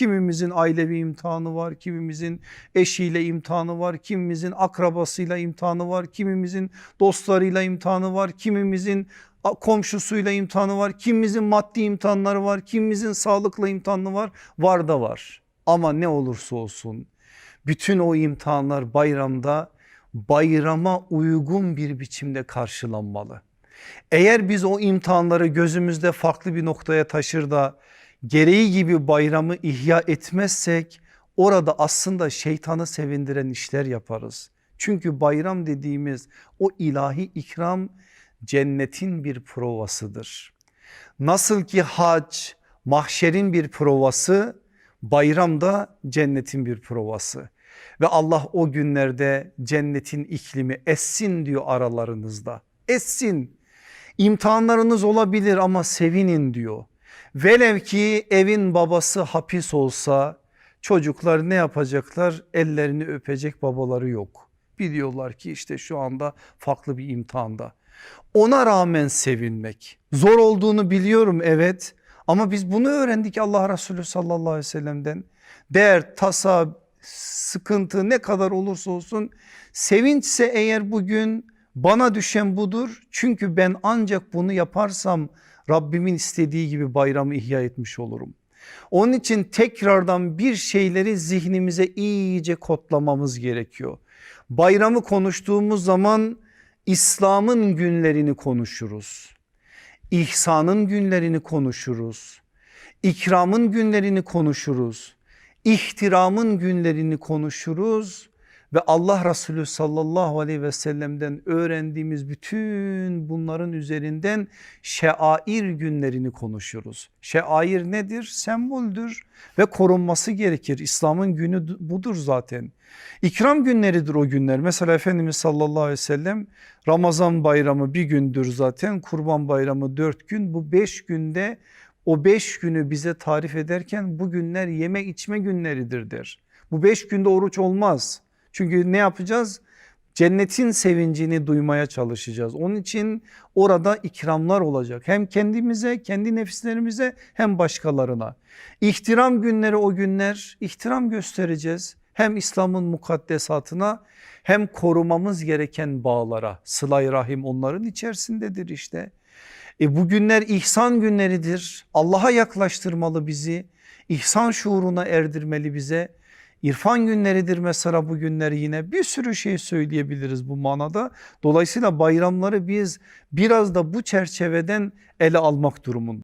Kimimizin ailevi imtihanı var, kimimizin eşiyle imtihanı var, kimimizin akrabasıyla imtihanı var, kimimizin dostlarıyla imtihanı var, kimimizin komşusuyla imtihanı var, kimimizin maddi imtihanları var, kimimizin sağlıkla imtihanı var, var da var. Ama ne olursa olsun bütün o imtihanlar bayramda bayrama uygun bir biçimde karşılanmalı. Eğer biz o imtihanları gözümüzde farklı bir noktaya taşır da gereği gibi bayramı ihya etmezsek orada aslında şeytanı sevindiren işler yaparız. Çünkü bayram dediğimiz o ilahi ikram cennetin bir provasıdır. Nasıl ki hac mahşerin bir provası bayram da cennetin bir provası. Ve Allah o günlerde cennetin iklimi essin diyor aralarınızda. Essin. İmtihanlarınız olabilir ama sevinin diyor. Velev ki evin babası hapis olsa çocuklar ne yapacaklar? Ellerini öpecek babaları yok. Biliyorlar ki işte şu anda farklı bir imtihanda. Ona rağmen sevinmek. Zor olduğunu biliyorum evet ama biz bunu öğrendik Allah Resulü sallallahu aleyhi ve sellem'den. Dert, tasa, sıkıntı ne kadar olursa olsun sevinçse eğer bugün bana düşen budur. Çünkü ben ancak bunu yaparsam Rabbimin istediği gibi bayramı ihya etmiş olurum. Onun için tekrardan bir şeyleri zihnimize iyice kodlamamız gerekiyor. Bayramı konuştuğumuz zaman İslam'ın günlerini konuşuruz. İhsanın günlerini konuşuruz. İkramın günlerini konuşuruz. İhtiramın günlerini konuşuruz ve Allah Resulü sallallahu aleyhi ve sellem'den öğrendiğimiz bütün bunların üzerinden şeair günlerini konuşuruz. Şeair nedir? Semboldür ve korunması gerekir. İslam'ın günü budur zaten. İkram günleridir o günler. Mesela Efendimiz sallallahu aleyhi ve sellem Ramazan bayramı bir gündür zaten. Kurban bayramı dört gün. Bu beş günde o beş günü bize tarif ederken bu günler yeme içme günleridir der. Bu beş günde oruç olmaz. Çünkü ne yapacağız? Cennetin sevincini duymaya çalışacağız. Onun için orada ikramlar olacak. Hem kendimize, kendi nefislerimize hem başkalarına. İhtiram günleri o günler ihtiram göstereceğiz. Hem İslam'ın mukaddesatına hem korumamız gereken bağlara. Sıla-i Rahim onların içerisindedir işte. E bu günler ihsan günleridir. Allah'a yaklaştırmalı bizi. İhsan şuuruna erdirmeli bize. İrfan günleridir mesela bu günler yine bir sürü şey söyleyebiliriz bu manada. Dolayısıyla bayramları biz biraz da bu çerçeveden ele almak durumunda.